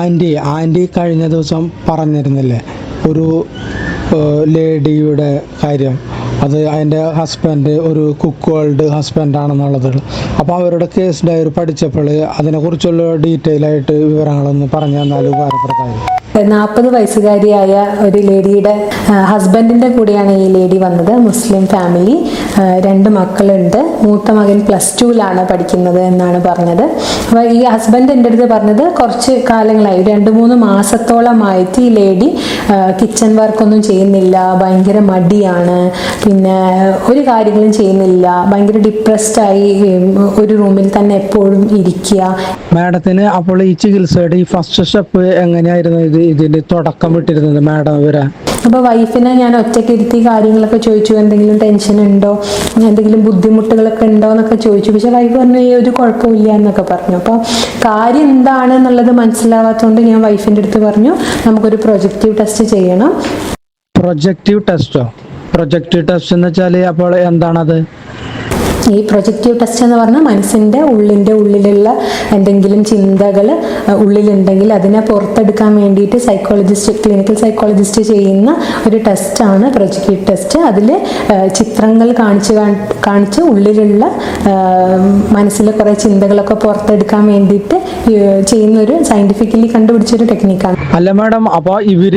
Aunty aunty കഴിഞ്ഞ ദിവസം പറഞ്ഞിരുന്നില്ലേ? ഒരു ലേഡിയുടെ കാര്യം. അത് അതിന്റെ ഹസ്ബൻഡ് ഒരു കുക്ക് വേൾഡ് ഹസ്ബൻഡ് ആണെന്നുള്ളത്. അപ്പോൾ അവരുടെ കേസ് ഡയറി പഠിച്ചപ്പോൾ അതിനെക്കുറിച്ചുള്ള ഡീറ്റെയിൽ ആയിട്ട് വിവരങ്ങളൊന്ന് പറഞ്ഞു തന്നാൽ ഉപകാരപ്രദമായി നാൽപ്പത് വയസ്സുകാരിയായ ഒരു ലേഡിയുടെ ഹസ്ബൻഡിന്റെ കൂടെയാണ് ഈ ലേഡി വന്നത് മുസ്ലിം ഫാമിലി. രണ്ട് മക്കളുണ്ട്. മൂത്ത മകൻ പ്ലസ് ടുവിലാണ് പഠിക്കുന്നത് എന്നാണ് പറഞ്ഞത്. അപ്പോൾ ഈ ഹസ്ബൻഡ് എന്റെ അടുത്ത് പറഞ്ഞത് കുറച്ച് കാലങ്ങളായി രണ്ട് മൂന്ന് മാസത്തോളമായിട്ട് ഈ ലേഡി കിച്ചൺ വർക്കൊന്നും ചെയ്യുന്നില്ല ഭയങ്കര മടിയാണ് പിന്നെ ഒരു കാര്യങ്ങളും ചെയ്യുന്നില്ല ഭയങ്കര ഡിപ്രസ്ഡ് ആയി ഒരു റൂമിൽ തന്നെ എപ്പോഴും ഇരിക്കുക. മാഡത്തിന് അപ്പോൾ ഈ ചികിത്സയുടെ ഈ ഫസ്റ്റ് സ്റ്റെപ്പ് എങ്ങനെയായിരുന്നു ഇത്? ഇതിന്റെ തുടക്കം വിട്ടിരുന്നത് മാഡം വരാൻ അപ്പോൾ വൈഫിനെ ഞാൻ ഒറ്റയ്ക്ക് ഇരുത്തി കാര്യങ്ങളൊക്കെ ചോദിച്ചു എന്തെങ്കിലും ടെൻഷൻ ഉണ്ടോ? എന്തെങ്കിലും ബുദ്ധിമുട്ടുകളൊക്കെ ഉണ്ടോ എന്നൊക്കെ ചോദിച്ചു. പക്ഷെ വൈഫ് പറഞ്ഞു ഈ ഒരു കുഴപ്പമില്ല എന്നൊക്കെ പറഞ്ഞു. അപ്പോൾ കാര്യം എന്താണ് എന്നുള്ളത് മനസ്സിലാവാത്തതുകൊണ്ട് ഞാൻ വൈഫിന്റെ അടുത്ത് പറഞ്ഞു നമുക്കൊരു പ്രൊജക്റ്റീവ് ടെസ്റ്റ് ചെയ്യണം. പ്രൊജക്റ്റീവ് ടെസ്റ്റോ പ്രൊജക്റ്റീവ് ടെസ്റ്റ് എന്ന് വെച്ചാൽ അപ്പോൾ എന്താണത്? ഈ പ്രൊജക്റ്റീവ് ടെസ്റ്റ് എന്ന് പറഞ്ഞാൽ മനസ്സിന്റെ ഉള്ളിന്റെ ഉള്ളിലുള്ള എന്തെങ്കിലും ചിന്തകൾ ഉള്ളിലുണ്ടെങ്കിൽ അതിനെ പുറത്തെടുക്കാൻ വേണ്ടിയിട്ട് സൈക്കോളജിസ്റ്റ് ക്ലിനിക്കൽ സൈക്കോളജിസ്റ്റ് ചെയ്യുന്ന ഒരു ടെസ്റ്റാണ് പ്രൊജക്റ്റീവ് ടെസ്റ്റ് അതിൽ ചിത്രങ്ങൾ കാണിച്ച് കാണിച്ച് ഉള്ളിലുള്ള മനസ്സിലെ കുറേ ചിന്തകളൊക്കെ പുറത്തെടുക്കാൻ വേണ്ടിയിട്ട് ചെയ്യുന്ന ഒരു സയന്റിഫിക്കലി കണ്ടുപിടിച്ചൊരു ടെക്നിക്കാണ് അല്ല മാഡം അപ്പോൾ ഇവർ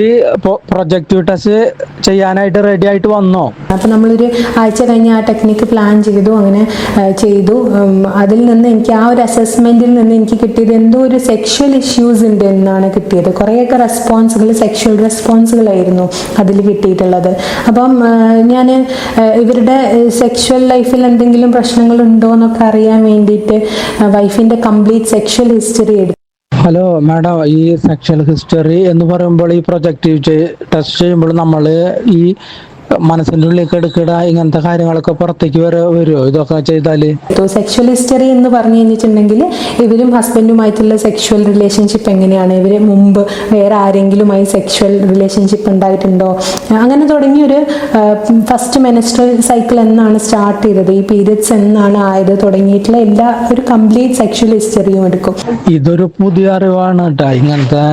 പ്രൊജക്റ്റീവ് ടെസ്റ്റ് ചെയ്യാനായിട്ട് റെഡി ആയിട്ട് വന്നോ? അപ്പോൾ നമ്മളൊരു ആഴ്ച കഴിഞ്ഞ് ആ ടെക്നിക്ക് പ്ലാൻ ചെയ്തു. അങ്ങനെ ആ, ചെയ്തു. അതിൽ നിന്ന് എനിക്ക് ആ ഒരു അസസ്മെന്റിൽ നിന്ന് എനിക്ക് കിട്ടിയത് എന്തോ ഒരു സെക്ഷൽ ഇഷ്യൂസ് ഉണ്ട് എന്നാണ് കിട്ടിയത്. കുറേയൊക്കെ റെസ്പോൺസുകൾ സെക്ഷൽ റെസ്പോൺസുകളായിരുന്നു അതിൽ കിട്ടിയിട്ടുള്ളത്. അപ്പം ഞാൻ ഇവരുടെ സെക്ഷൽ ലൈഫിൽ എന്തെങ്കിലും പ്രശ്നങ്ങൾ ഉണ്ടോ എന്നൊക്കെ അറിയാൻ വേണ്ടിയിട്ട് വൈഫിന്റെ കംപ്ലീറ്റ് സെക്ഷൽ ഹിസ്റ്ററി എടുത്തു. ഹലോ മാഡം ഈ സെക്ഷൽ ഹിസ്റ്ററി എന്ന് പറയുമ്പോൾ ഈ പ്രൊജക്റ്റീവ് ടെസ്റ്റ് ചെയ്യുമ്പോൾ നമ്മൾ ഈ മനസ്സിന്റെ ഉള്ളിൽ എടുക്കിട ഇങ്ങനത്തെ കാര്യങ്ങളൊക്കെ പുറത്തേക്ക് വരെ വരുമോ ഇതൊക്കെ ചെയ്താൽ? സെക്ഷൽ ഹിസ്റ്ററി എന്ന് പറഞ്ഞു കഴിഞ്ഞിട്ടുണ്ടെങ്കിൽ ഇവരും ഹസ്ബൻഡുമായിട്ടുള്ള സെക്ഷൽ റിലേഷൻഷിപ്പ് എങ്ങനെയാണ്? ഇവർ മുമ്പ് വേറെ ആരെങ്കിലുമായി സെക്ഷൽ റിലേഷൻഷിപ്പ് ഉണ്ടായിട്ടുണ്ടോ? അങ്ങനെ തുടങ്ങി ഒരു ഫസ്റ്റ് മെനസ്ട്രൽ സൈക്കിൾ എന്നാണ് സ്റ്റാർട്ട് ചെയ്തത്. ഈ പീരിയഡ്സ് എന്നാണ് ആയത്. തുടങ്ങിയിട്ടുള്ള എല്ലാ ഒരു കംപ്ലീറ്റ് സെക്ഷൽ ഹിസ്റ്ററിയും എടുക്കും. ഇതൊരു പുതിയ അറിവാണ് കേട്ടോ ഇങ്ങനത്തെ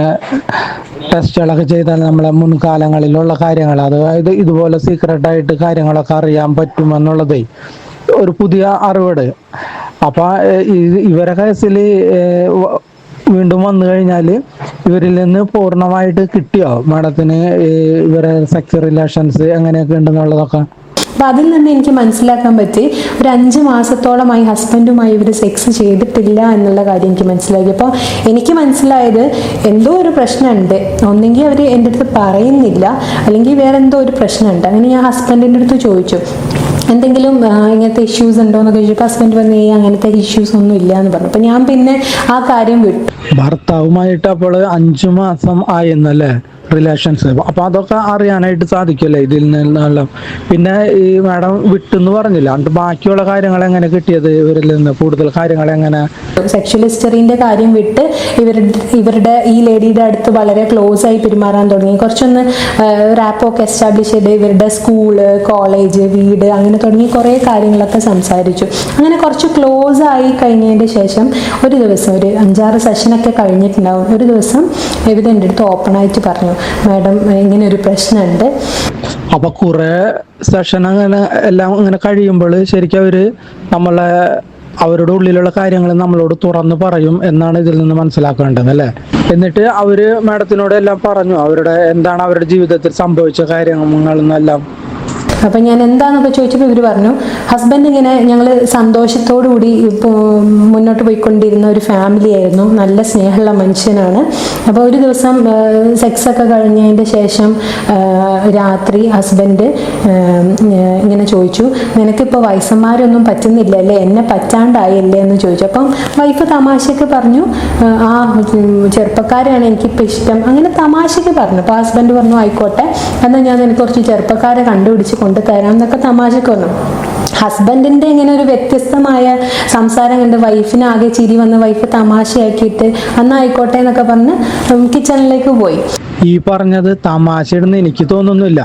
ടെസ്റ്റുകളൊക്കെ ചെയ്താൽ നമ്മളെ മുൻകാലങ്ങളിലുള്ള കാര്യങ്ങൾ അതായത് ഇതുപോലെ സീക്രട്ട് ആയിട്ട് കാര്യങ്ങളൊക്കെ അറിയാൻ പറ്റുമെന്നുള്ളതേ ഒരു പുതിയ അറിവട്. അപ്പൊ ഇവരെ കേസിൽ വീണ്ടും വന്നു കഴിഞ്ഞാൽ ഇവരിൽ നിന്ന് പൂർണമായിട്ട് കിട്ടിയോ? മാഡത്തിന് ഇവരെ സെക്സ് റിലേഷൻസ് എങ്ങനെയൊക്കെ ഉണ്ടെന്നുള്ളതൊക്കെ? അപ്പം അതിൽ നിന്ന് എനിക്ക് മനസ്സിലാക്കാൻ പറ്റി ഒരു അഞ്ച് മാസത്തോളമായി ഹസ്ബൻഡുമായി ഇവർ സെക്സ് ചെയ്തിട്ടില്ല എന്നുള്ള കാര്യം എനിക്ക് മനസ്സിലാക്കി അപ്പോൾ എനിക്ക് മനസ്സിലായത് എന്തോ ഒരു പ്രശ്നമുണ്ട്. ഒന്നെങ്കിൽ അവർ എന്റെ അടുത്ത് പറയുന്നില്ല അല്ലെങ്കിൽ വേറെ എന്തോ ഒരു പ്രശ്നമുണ്ട്. അങ്ങനെ ഞാൻ ഹസ്ബൻഡിന്റെ അടുത്ത് ചോദിച്ചു എന്തെങ്കിലും ഇങ്ങനത്തെ ഇഷ്യൂസ് ഉണ്ടോ എന്നൊക്കെ ചോദിച്ചപ്പോൾ ഹസ്ബൻഡ് പറഞ്ഞു ഈ അങ്ങനത്തെ ഇഷ്യൂസ് ഒന്നും ഇല്ല എന്ന് പറഞ്ഞു. അപ്പോൾ ഞാൻ പിന്നെ ആ കാര്യം വിട്ടു. ഭർത്താവുമായിട്ട് അപ്പോൾ അഞ്ചു മാസം ആയെന്നല്ലേ? റിലേഷൻസ് അപ്പൊ അതൊക്കെ അറിയാനായിട്ട് സാധിക്കുമല്ലേ ഇതിൽ നിന്നുള്ള? പിന്നെ ഈ മാഡം വിട്ടെന്ന് പറഞ്ഞില്ല? എന്നിട്ട് ബാക്കിയുള്ള കാര്യങ്ങൾ എങ്ങനെ കിട്ടിയത് ഇവരിൽ നിന്ന്? കൂടുതൽ കാര്യങ്ങൾ എങ്ങനെ? സെക്ഷൽ ഹിസ്റ്ററിന്റെ കാര്യം വിട്ട് ഇവരുടെ ഇവരുടെ ഈ ലേഡിയുടെ അടുത്ത് വളരെ ക്ലോസ് ആയി പെരുമാറാൻ തുടങ്ങി. കുറച്ചൊന്ന് റാപ്പൊക്കെ എസ്റ്റാബ്ലിഷ് ചെയ്ത് ഇവരുടെ സ്കൂൾ കോളേജ് വീട് അങ്ങനെ തുടങ്ങി കുറേ കാര്യങ്ങളൊക്കെ സംസാരിച്ചു. അങ്ങനെ കുറച്ച് ക്ലോസ് ആയി കഴിഞ്ഞതിന്റെ ശേഷം ഒരു ദിവസം ഒരു അഞ്ചാറ് സെഷനൊക്കെ കഴിഞ്ഞിട്ടുണ്ടാവും. ഒരു ദിവസം ഇവർ എന്റെ അടുത്ത് ഓപ്പൺ ആയിട്ട് പറഞ്ഞു. മാഡം ഇങ്ങനെ ഒരു പ്രശ്നമുണ്ട്. അപ്പൊ കുറെ സെഷൻ അങ്ങനെ എല്ലാം ഇങ്ങനെ കഴിയുമ്പോൾ ശരിക്കും അവർ നമ്മളെ അവരുടെ ഉള്ളിലുള്ള കാര്യങ്ങൾ നമ്മളോട് തുറന്നു പറയും എന്നാണ് ഇതിൽ നിന്ന് മനസ്സിലാക്കേണ്ടത് അല്ലേ? എന്നിട്ട് അവർ മാഡത്തിനോട് എല്ലാം പറഞ്ഞു അവരുടെ എന്താണ് അവരുടെ ജീവിതത്തിൽ സംഭവിച്ച കാര്യങ്ങൾ അപ്പം ഞാൻ എന്താണെന്നൊക്കെ ചോദിച്ചപ്പോൾ ഇവർ പറഞ്ഞു ഹസ്ബൻഡ് ഇങ്ങനെ ഞങ്ങൾ സന്തോഷത്തോടു കൂടി മുന്നോട്ട് പോയിക്കൊണ്ടിരുന്ന ഒരു ഫാമിലി ആയിരുന്നു. നല്ല സ്നേഹമുള്ള മനുഷ്യനാണ്. അപ്പോൾ ഒരു ദിവസം സെക്സ് ഒക്കെ കഴിഞ്ഞതിന്റെ ശേഷം രാത്രി ഹസ്ബൻഡ് ഇങ്ങനെ ചോദിച്ചു നിനക്കിപ്പോൾ വയസ്സന്മാരൊന്നും പറ്റുന്നില്ല അല്ലേ? എന്നെ പറ്റാണ്ടായില്ലേ? എന്ന് ചോദിച്ചു. അപ്പം വൈഫ് തമാശയ്ക്ക് പറഞ്ഞു ആ, ചെറുപ്പക്കാരാണ് എനിക്കിപ്പോൾ ഇഷ്ടം. അങ്ങനെ തമാശയ്ക്ക് പറഞ്ഞു. അപ്പോൾ ഹസ്ബൻഡ് പറഞ്ഞു ആയിക്കോട്ടെ എന്നാൽ ഞാൻ നിനക്ക് കുറച്ച് ചെറുപ്പക്കാരെ കണ്ടുപിടിച്ച് കൊണ്ടുതരാം എന്നൊക്കെ തമാശക്ക് വന്നു ഹസ്ബൻഡിന്റെ ഇങ്ങനെ ഒരു വ്യത്യസ്തമായ സംസാരം കണ്ട് വൈഫിന് ആകെ ചിരി വന്ന് വൈഫ് തമാശയാക്കിയിട്ട് അന്നായിക്കോട്ടെ എന്നൊക്കെ പറഞ്ഞ് കിച്ചണിലേക്ക് പോയി. ഈ പറഞ്ഞത് തമാശയിടുന്ന് എനിക്ക് തോന്നുന്നില്ല.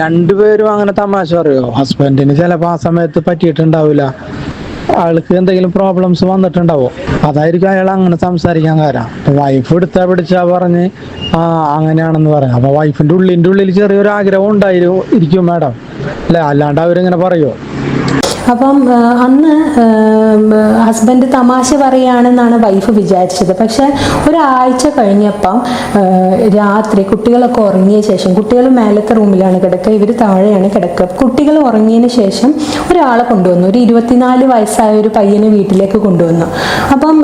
രണ്ടുപേരും അങ്ങനെ തമാശ പറയോ? ഹസ്ബൻഡിന് ചിലപ്പോ ആ സമയത്ത് പറ്റിയിട്ടുണ്ടാവില്ല. ആൾക്ക് എന്തെങ്കിലും പ്രോബ്ലംസ് വന്നിട്ടുണ്ടാവോ? അതായിരിക്കും അയാൾ അങ്ങനെ സംസാരിക്കാൻ കാരണം. അപ്പൊ വൈഫ് എടുത്താ പിടിച്ചാ പറഞ്ഞ് ആ അങ്ങനെയാണെന്ന് പറഞ്ഞു അപ്പൊ വൈഫിന്റെ ഉള്ളിന്റെ ഉള്ളിൽ ചെറിയൊരു ആഗ്രഹം ഉണ്ടായിരുന്നു ഇരിക്കും മാഡം. അല്ലെ? അല്ലാണ്ട് അവരിങ്ങനെ പറയുമോ അപ്പം അന്ന് ഹസ്ബൻഡ് തമാശ പറയുകയാണെന്നാണ് വൈഫ് വിചാരിച്ചത്. പക്ഷെ ഒരാഴ്ച കഴിഞ്ഞപ്പം രാത്രി കുട്ടികളൊക്കെ ഉറങ്ങിയ ശേഷം കുട്ടികൾ മേലത്തെ റൂമിലാണ് കിടക്കുക ഇവർ താഴെയാണ് കിടക്കുക. കുട്ടികൾ ഉറങ്ങിയതിന് ശേഷം ഒരാളെ കൊണ്ടുവന്നു. ഒരു ഇരുപത്തിനാല് വയസ്സായ ഒരു പയ്യനെ വീട്ടിലേക്ക് കൊണ്ടുവന്നു. അപ്പം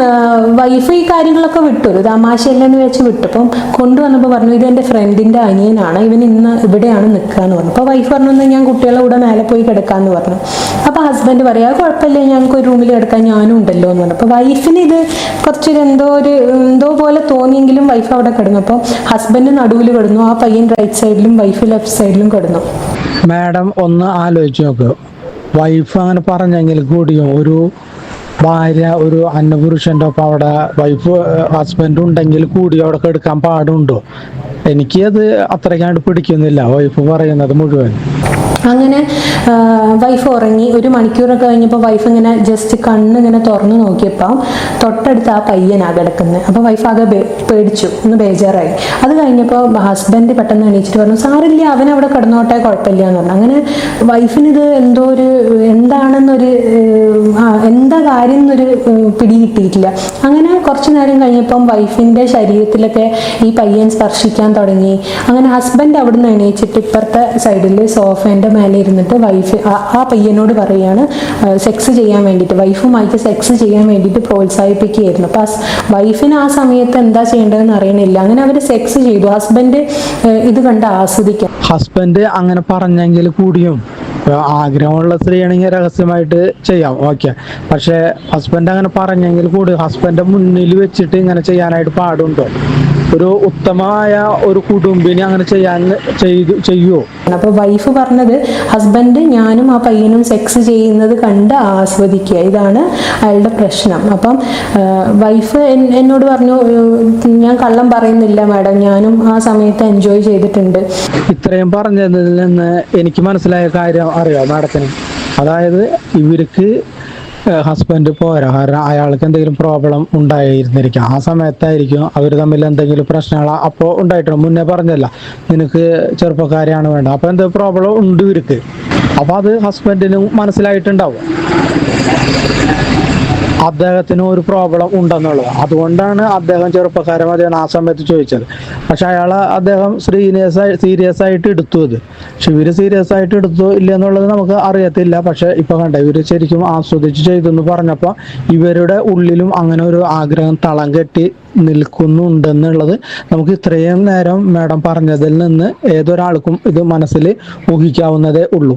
വൈഫ് ഈ കാര്യങ്ങളൊക്കെ വിട്ടു. ഒരു തമാശയല്ലെന്ന് വെച്ച് വിട്ടു. അപ്പം കൊണ്ടുവന്നപ്പോൾ പറഞ്ഞു ഇത് എന്റെ ഫ്രണ്ടിന്റെ അനിയനാണ്. ഇവൻ ഇന്ന് ഇവിടെയാണ് നിൽക്കുക എന്ന് പറഞ്ഞു. അപ്പോൾ വൈഫ് പറഞ്ഞു ഞാൻ കുട്ടികളെ കൂടെ മേലെ പോയി കിടക്കാമെന്ന് പറഞ്ഞു. അപ്പോൾ ഹസ്ബൻഡ് പറയാ കുഴപ്പമില്ല ഞങ്ങൾക്ക് ഒരു റൂമിൽ കിടക്കാൻ ഞാനും ഉണ്ടല്ലോ എന്ന് പറഞ്ഞു. അപ്പോൾ വൈഫിന് ഇത് കുറച്ചൊരു എന്തോ ഒരു എന്തോ പോലെ തോന്നിയെങ്കിലും വൈഫ് അവിടെ കിടന്നു. അപ്പോൾ ഹസ്ബൻഡ് നടുവിൽ കിടന്നു ആ പയ്യൻ റൈറ്റ് സൈഡിലും വൈഫ് ലെഫ്റ്റ് സൈഡിലും കിടന്നു. മാഡം ഒന്ന് ആലോചിച്ച് നോക്ക്. വൈഫ് അങ്ങനെ പറഞ്ഞെങ്കിൽ കൂടിയും ഒരു ഭാര്യ ഒരു അന്നപുരുഷന്റെ ഒപ്പം അവിടെ വൈഫ് ഹസ്ബൻഡ് ഉണ്ടെങ്കിൽ കൂടി അവിടെ എടുക്കാൻ പാടുണ്ടോ? എനിക്കത് അത്രയ്ക്കാണ്ട് പിടിക്കുന്നില്ല വൈഫ് പറയുന്നത് മുഴുവൻ. അങ്ങനെ വൈഫ് ഉറങ്ങി. ഒരു മണിക്കൂറൊക്കെ കഴിഞ്ഞപ്പോൾ വൈഫ് ഇങ്ങനെ ജസ്റ്റ് കണ്ണ് ഇങ്ങനെ തുറന്നു നോക്കിയപ്പോൾ തൊട്ടടുത്ത് ആ പയ്യനാ കിടക്കുന്നത് അപ്പോൾ വൈഫ് ആകെ പേടിച്ചു. ഒന്ന് ബേജാറായി. അത് കഴിഞ്ഞപ്പോൾ ഹസ്ബൻഡ് പെട്ടെന്ന് എണീച്ചിട്ട് പറഞ്ഞു സാറില്ല അവൻ അവിടെ കിടന്നോട്ടെ കുഴപ്പമില്ല എന്ന് പറഞ്ഞു. അങ്ങനെ വൈഫിനിത് എന്തോ ഒരു എന്താണെന്നൊരു എന്താ കാര്യം എന്നൊരു പിടി കിട്ടിയിട്ടില്ല. അങ്ങനെ കുറച്ച് നേരം കഴിഞ്ഞപ്പം വൈഫിന്റെ ശരീരത്തിലൊക്കെ ഈ പയ്യൻ സ്പർശിക്കാൻ തുടങ്ങി. അങ്ങനെ ഹസ്ബൻഡ് അവിടുന്ന് എണീച്ചിട്ട് ഇപ്പുറത്തെ സൈഡിൽ സോഫേന്റെ മേലെ ഇരുന്നിട്ട് വൈഫ് ആ- പയ്യനോട് പറയാണ് സെക്സ് ചെയ്യാൻ വേണ്ടിയിട്ട്. വൈഫുമായിട്ട് സെക്സ് ചെയ്യാൻ വേണ്ടിയിട്ട് പ്രോത്സാഹിപ്പിക്കുകയായിരുന്നു. അപ്പൊ വൈഫിന് ആ സമയത്ത് എന്താ ചെയ്യേണ്ടതെന്ന് അറിയണില്ല. അങ്ങനെ അവർ സെക്സ് ചെയ്തു. ഹസ്ബൻഡ് ഇത് കണ്ട് ആസ്വദിക്കാം. ഹസ്ബൻഡ് അങ്ങനെ പറഞ്ഞെങ്കിൽ കൂടിയും ആഗ്രഹമുള്ള സ്ത്രീയാണെങ്കിൽ രഹസ്യമായിട്ട് ചെയ്യാം. ഓക്കെ പക്ഷെ ഹസ്ബൻഡ് അങ്ങനെ പറഞ്ഞെങ്കിൽ കൂടി ഹസ്ബൻഡ് മുന്നിൽ വെച്ചിട്ട് ഇങ്ങനെ ചെയ്യാനായിട്ട് പാടുണ്ടോ? ഒരു ഉത്തമമായ ഒരു കുടുംബിനെ അങ്ങനെ ചെയ്യാൻ ചെയ്തു ചെയ്യുമോ അപ്പൊ വൈഫ് പറഞ്ഞത് ഹസ്ബൻഡ് ഞാനും ആ പയ്യനും സെക്സ് ചെയ്യുന്നത് കണ്ട് ആസ്വദിക്കുക. ഇതാണ് അയാളുടെ പ്രശ്നം. അപ്പം വൈഫ് എന്നോട് പറഞ്ഞു ഞാൻ കള്ളം പറയുന്നില്ല മാഡം. ഞാനും ആ സമയത്ത് എൻജോയ് ചെയ്തിട്ടുണ്ട്. ഇത്രയും പറഞ്ഞതിൽ നിന്ന് എനിക്ക് മനസ്സിലായ കാര്യം അറിയാം മാഡത്തിന്. അതായത് ഇവർക്ക് ഹസ്ബൻഡ് പോരാ. കാരണം അയാൾക്ക് എന്തെങ്കിലും പ്രോബ്ലം ഉണ്ടായിരുന്നിരിക്കാം. ആ സമയത്തായിരിക്കും അവർ തമ്മിൽ എന്തെങ്കിലും പ്രശ്നങ്ങൾ അപ്പോൾ ഉണ്ടായിട്ടുണ്ട് മുന്നേ പറഞ്ഞല്ല നിനക്ക് ചെറുപ്പക്കാരെയാണ് വേണ്ടത്. അപ്പോൾ എന്ത് പ്രോബ്ലം ഉണ്ട് ഇവർക്ക്. അപ്പോൾ അത് ഹസ്ബൻഡിനും മനസ്സിലായിട്ടുണ്ടാവും. അദ്ദേഹത്തിന് ഒരു പ്രോബ്ലം ഉണ്ടെന്നുള്ളത്. അതുകൊണ്ടാണ് അദ്ദേഹം ചെറുപ്പക്കാരൻ മതിയാണ് ആ സമയത്ത് ചോദിച്ചത്. പക്ഷെ അയാൾ അദ്ദേഹം സീരിയസ് ആയി സീരിയസ് ആയിട്ട് എടുത്തു അത് പക്ഷെ ഇവർ സീരിയസ് ആയിട്ട് എടുത്തു ഇല്ല എന്നുള്ളത് നമുക്ക് അറിയത്തില്ല. പക്ഷെ ഇപ്പൊ കണ്ട ഇവർ ശരിക്കും ആസ്വദിച്ച് ചെയ്തു എന്ന് പറഞ്ഞപ്പോൾ ഇവരുടെ ഉള്ളിലും അങ്ങനെ ഒരു ആഗ്രഹം തളം കെട്ടി നിൽക്കുന്നുണ്ടെന്നുള്ളത് നമുക്ക് ഇത്രയും നേരം മാഡം പറഞ്ഞതിൽ നിന്ന് ഏതൊരാൾക്കും ഇത് മനസ്സിൽ ഊഹിക്കാവുന്നതേ ഉള്ളൂ.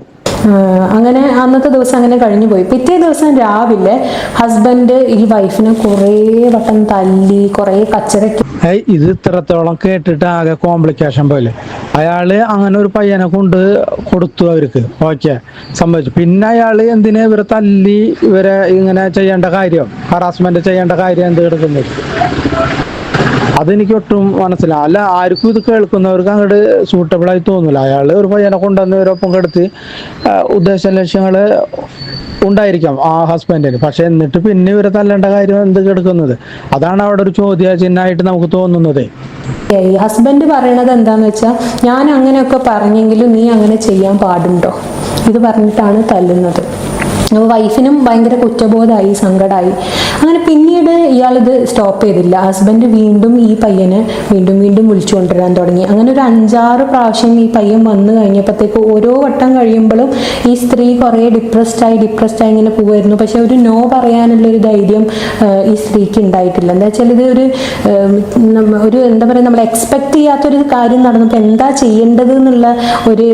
അങ്ങനെ അന്നത്തെ ദിവസം അങ്ങനെ കഴിഞ്ഞു പോയി. പിറ്റേ ദിവസം രാവിലെ ഹസ്ബൻഡ് ഈ വൈഫിനെ കുറേ വട്ടം തല്ലി കുറേ കച്ചറയ്ക്ക് ഏയ് ഇത് ഇത്രത്തോളം കേട്ടിട്ട് ആകെ കോംപ്ലിക്കേഷൻ പോലെ. അയാൾ അങ്ങനെ ഒരു പയ്യനെ കൊണ്ട് കൊടുത്തു അവർക്ക്. ഓക്കെ. സംഭവിച്ചു പിന്നെ അയാൾ എന്തിനാ ഇവരെ തല്ലി ഇവരെ ഇങ്ങനെ ചെയ്യേണ്ട കാര്യം? ഹറാസ്മെന്റ് ചെയ്യേണ്ട കാര്യം എന്ത് കിടക്കുന്നത് അതെനിക്ക് ഒട്ടും മനസ്സിലാവും അല്ല ആർക്കും ഇത് കേൾക്കുന്നവർക്ക് അങ്ങോട്ട് സൂട്ടബിൾ ആയി തോന്നില്ല അയാൾ ഒരു പയ്യനെ കൊണ്ടുവന്ന് ഇവരൊപ്പം കെടുത്ത് ഉദ്ദേശ ലക്ഷ്യങ്ങൾ ഉണ്ടായിരിക്കാം ആ ഹസ്ബൻഡിന് പക്ഷെ എന്നിട്ട് പിന്നെ ഇവരെ തല്ലേണ്ട കാര്യം എന്ത് കിടക്കുന്നത്? അതാണ് അവിടെ ഒരു ചോദ്യ ചിഹ്നമായിട്ട് നമുക്ക് തോന്നുന്നത്. ഹസ്ബൻഡ് പറയണത് എന്താന്ന് വെച്ചാ ഞാൻ അങ്ങനെയൊക്കെ പറഞ്ഞെങ്കിലും നീ അങ്ങനെ ചെയ്യാൻ പാടുണ്ടോ? ഇത് പറഞ്ഞിട്ടാണ് തല്ലുന്നത്. അപ്പോൾ വൈഫിനും ഭയങ്കര കുറ്റബോധമായി സങ്കടമായി അങ്ങനെ പിന്നീട് ഇയാളിത് സ്റ്റോപ്പ് ചെയ്തില്ല. ഹസ്ബൻഡ് വീണ്ടും ഈ പയ്യനെ വീണ്ടും വീണ്ടും വിളിച്ചു കൊണ്ടുവരാൻ തുടങ്ങി. അങ്ങനെ ഒരു അഞ്ചാറ് പ്രാവശ്യം ഈ പയ്യൻ വന്നു കഴിഞ്ഞപ്പോഴത്തേക്ക് ഓരോ വട്ടം കഴിയുമ്പോഴും ഈ സ്ത്രീ കുറേ ഡിപ്രസ്ഡ് ആയി ഡിപ്രസ്ഡ് ആയി ഇങ്ങനെ പോകുമായിരുന്നു. പക്ഷെ ഒരു നോ പറയാനുള്ള ഒരു ധൈര്യം ഈ സ്ത്രീക്ക് ഉണ്ടായിട്ടില്ല. എന്താ വെച്ചാൽ ഇത് ഒരു ഒരു എന്താ പറയുക നമ്മൾ എക്സ്പെക്ട് ചെയ്യാത്തൊരു കാര്യം നടന്നപ്പോൾ എന്താ ചെയ്യേണ്ടത് എന്നുള്ള ഒരു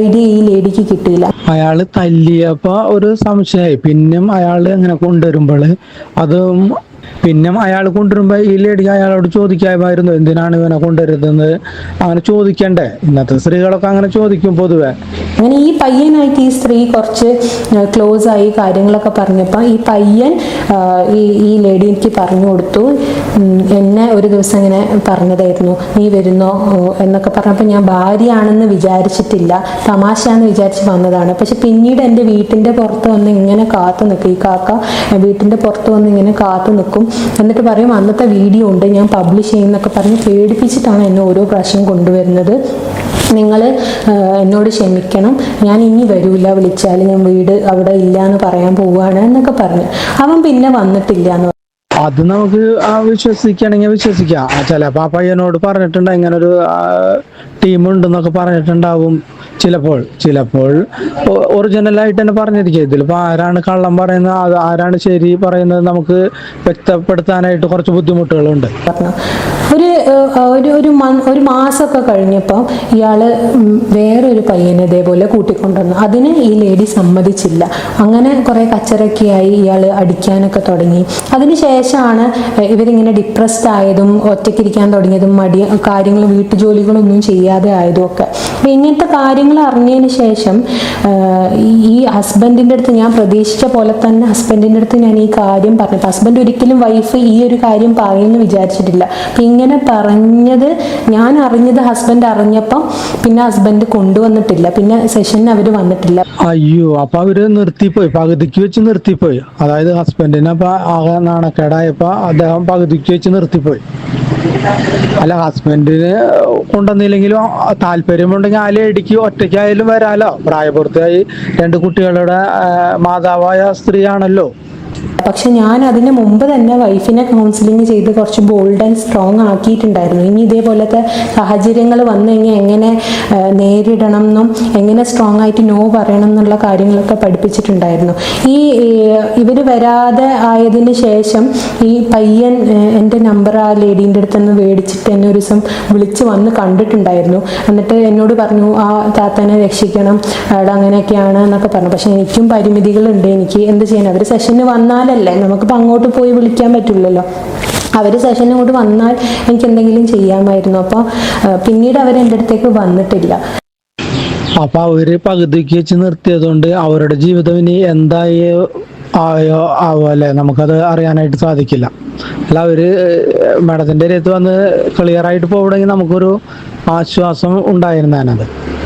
ഐഡിയ ഈ ലേഡിക്ക് കിട്ടിയില്ല. അയാൾ തല്ലിയപ്പോൾ ഒരു സംശയമായി. പിന്നെയും അയാൾ ഇങ്ങനെ കൊണ്ടുവരുമ്പോൾ അതും പിന്നെ അയാൾ കൊണ്ടുവരുമ്പോൾ ഈ ലേഡി അയാളോട് ചോദിക്കാമായിരുന്നു എന്തിനാണ് ഇവനെ കൊണ്ടുവരുന്നത് അങ്ങനെ ചോദിക്കണ്ടേ. ഇന്നത്തെ സ്ത്രീകളൊക്കെ അങ്ങനെ ചോദിക്കും പൊതുവെ. അങ്ങനെ ഈ പയ്യനായിട്ട് ഈ സ്ത്രീ കുറച്ച് ക്ലോസ് ആയി കാര്യങ്ങളൊക്കെ പറഞ്ഞപ്പോൾ ഈ പയ്യൻ ഈ ഈ ലേഡി എനിക്ക് പറഞ്ഞു കൊടുത്തു. എന്നെ ഒരു ദിവസം ഇങ്ങനെ പറഞ്ഞതായിരുന്നു. നീ വരുന്നോ? എന്നൊക്കെ പറഞ്ഞപ്പോൾ ഞാൻ ഭാര്യയാണെന്ന് വിചാരിച്ചിട്ടില്ല. തമാശയാണെന്ന് വിചാരിച്ച് വന്നതാണ്. പക്ഷെ പിന്നീട് എന്റെ വീട്ടിന്റെ പുറത്ത് വന്ന് ഇങ്ങനെ കാത്തു നിൽക്കും. ഈ കാക്ക വീട്ടിന്റെ പുറത്ത് വന്ന് ഇങ്ങനെ കാത്തു നിൽക്കും. എന്നിട്ട് പറയും അന്നത്തെ വീഡിയോ ഉണ്ട് ഞാൻ പബ്ലിഷ് ചെയ്യുന്നൊക്കെ പറഞ്ഞ് പേടിപ്പിച്ചിട്ടാണ് എന്നെ ഓരോ പ്രാവശ്യം കൊണ്ടുവരുന്നത്. നിങ്ങൾ എന്നോട് ക്ഷമിക്കണം. ഞാൻ ഇനി വരൂല വിളിച്ചാൽ ഞാൻ വീട് അവിടെ ഇല്ല എന്ന് പറയാൻ പോവുകയാണ് എന്നൊക്കെ പറഞ്ഞു. അവൻ പിന്നെ വന്നിട്ടില്ല എന്ന് അത് നമുക്ക് ആ വിശ്വസിക്കുകയാണെങ്കിൽ വിശ്വസിക്കാം. ചിലപ്പോ ആ പയ്യനോട് പറഞ്ഞിട്ടുണ്ട് ഇങ്ങനെ ഒരു ടീം ഉണ്ടെന്നൊക്കെ പറഞ്ഞിട്ടുണ്ടാവും ചിലപ്പോൾ. ചിലപ്പോൾ ഒറിജിനലായിട്ട് തന്നെ പറഞ്ഞിരിക്കുക ഇതിലിപ്പോൾ ആരാണ് കള്ളം പറയുന്നത് അത് ആരാണ് ശരി പറയുന്നത് നമുക്ക് വ്യക്തപ്പെടുത്താനായിട്ട് കുറച്ച് ബുദ്ധിമുട്ടുകളുണ്ട്. ഒരു ഒരു ഒരു ഒരു മാസമൊക്കെ കഴിഞ്ഞപ്പോൾ ഇയാൾ വേറൊരു പയ്യനെ ഇതേപോലെ കൂട്ടിക്കൊണ്ടുവന്നു. അതിന് ഈ ലേഡി സമ്മതിച്ചില്ല. അങ്ങനെ കുറേ കച്ചറൊക്കെയായി ഇയാൾ അടിക്കാനൊക്കെ തുടങ്ങി. അതിനുശേഷമാണ് ഇവരിങ്ങനെ ഡിപ്രസ്ഡ് ആയതും ഒറ്റയ്ക്കിരിക്കാൻ തുടങ്ങിയതും മടി കാര്യങ്ങൾ വീട്ടുജോലികളൊന്നും ചെയ്യാതെ ആയതും ഒക്കെ അപ്പം ഇങ്ങനത്തെ കാര്യങ്ങൾ അറിഞ്ഞതിന് ശേഷം ഈ- ഹസ്ബൻഡിന്റെ അടുത്ത് ഞാൻ പ്രതീക്ഷിച്ച പോലെ തന്നെ ഹസ്ബൻഡിന്റെ അടുത്ത് ഞാൻ ഈ കാര്യം പറഞ്ഞു ഹസ്ബൻഡ് ഒരിക്കലും വൈഫ് ഈ ഒരു കാര്യം പറയുമെന്ന് വിചാരിച്ചിട്ടില്ല. അപ്പം ഇങ്ങനെ പറഞ്ഞത് ഞാൻ അറിഞ്ഞത് ഹസ്ബൻഡ് അറിഞ്ഞപ്പം പിന്നെ ഹസ്ബൻഡ് കൊണ്ടുവന്നിട്ടില്ല. പിന്നെ സെഷൻ അവർ വന്നിട്ടില്ല. അയ്യോ അപ്പൊ അവർ നിർത്തിപ്പോയി. പകുതിക്ക് വെച്ച് നിർത്തിപ്പോയി. അതായത് ഹസ്ബൻഡിനെ അപ്പൊ ആകെ നാണക്കേടായപ്പോ അദ്ദേഹം പകുതിക്ക് വെച്ച് നിർത്തിപ്പോയി. അല്ല ഹസ്ബൻഡിന് കൊണ്ടുവന്നില്ലെങ്കിലും താല്പര്യമുണ്ടെങ്കിൽ ആ ലേഡിക്ക് ഒറ്റയ്ക്കായാലും വരാലോ. പ്രായപൂർത്തിയായി രണ്ട് കുട്ടികളുടെ മാതാവായ സ്ത്രീയാണല്ലോ. പക്ഷെ ഞാൻ അതിന് മുമ്പ് തന്നെ വൈഫിനെ കൗൺസിലിംഗ് ചെയ്ത് കുറച്ച് ബോൾഡ് ആൻഡ് സ്ട്രോങ് ആക്കിയിട്ടുണ്ടായിരുന്നു. ഇനി ഇതേപോലത്തെ സാഹചര്യങ്ങൾ വന്നു കഴിഞ്ഞാൽ എങ്ങനെ നേരിടണം എന്നും എങ്ങനെ സ്ട്രോങ് ആയിട്ട് നോ പറയണം എന്നുള്ള കാര്യങ്ങളൊക്കെ പഠിപ്പിച്ചിട്ടുണ്ടായിരുന്നു. ഈ ഇവർ വരാതെ ആയതിന് ശേഷം ഈ പയ്യൻ എന്റെ നമ്പർ ആ ലേഡീന്റെ അടുത്ത് നിന്ന് മേടിച്ചിട്ട് എന്നെ ഒരു ദിവസം വിളിച്ച് വന്ന് കണ്ടിട്ടുണ്ടായിരുന്നു. എന്നിട്ട് എന്നോട് പറഞ്ഞു ആ താത്തനെ രക്ഷിക്കണം. അവിടെ അങ്ങനെയൊക്കെയാണ് എന്നൊക്കെ പറഞ്ഞു. പക്ഷെ എനിക്കും പരിമിതികളുണ്ട്. എനിക്ക് എന്ത് ചെയ്യണം അവർ സെഷന് വന്നാലല്ലേ? നമുക്കിപ്പോൾ അങ്ങോട്ട് പോയി വിളിക്കാൻ പറ്റില്ലല്ലോ അവർ സെഷനും കൂടി വന്നാൽ എനിക്ക് എന്തെങ്കിലും ചെയ്യാമായിരുന്നു. അപ്പോൾ പിന്നീട് അവർ എന്റെ അടുത്തേക്ക് വന്നിട്ടില്ല. അപ്പോൾ അവർ പകുതിക്ക് വെച്ച് നിർത്തിയതുകൊണ്ട് അവരുടെ ജീവിതം ഇനി എന്തായി ആയോ ആവോ അല്ലെ? നമുക്കത് അറിയാനായിട്ട് സാധിക്കില്ല. അല്ല അവർ മാഡത്തിന്റെ അടുത്ത് വന്ന് ക്ലിയർ ആയിട്ട് പോകണമെങ്കിൽ നമുക്കൊരു ആശ്വാസം ഉണ്ടായിരുന്നതാണത്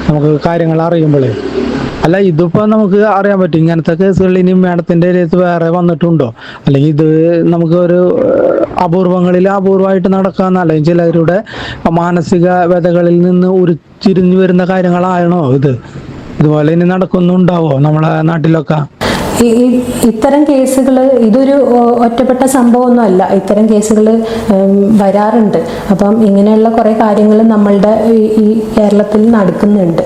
നമുക്ക് കാര്യങ്ങൾ അറിയുമ്പോഴേ അല്ല ഇതിപ്പോ നമുക്ക് അറിയാൻ പറ്റും. ഇങ്ങനത്തെ കേസുകൾ ഇനി മേഡത്തിന്റെ അടുത്ത് വേറെ വന്നിട്ടുണ്ടോ? അല്ലെങ്കിൽ ഇത് നമുക്ക് ഒരു അപൂർവങ്ങളിൽ അപൂർവമായിട്ട് നടക്കാന്ന് അല്ലെങ്കിൽ ചിലരുടെ മാനസിക വ്യതകളിൽ നിന്ന് ഉരുത്തിരിഞ്ഞു വരുന്ന കാര്യങ്ങളാണോ ഇത്? ഇതുപോലെ ഇനി നടക്കുന്നുണ്ടാവോ നമ്മളെ നാട്ടിലൊക്കെ? ഇത്തരം കേസുകൾ ഇതൊരു ഒറ്റപ്പെട്ട സംഭവമൊന്നുമല്ല. ഇത്തരം കേസുകൾ വരാറുണ്ട്. അപ്പം ഇങ്ങനെയുള്ള കുറേ കാര്യങ്ങൾ നമ്മളുടെ ഈ കേരളത്തിൽ നടക്കുന്നുണ്ട്.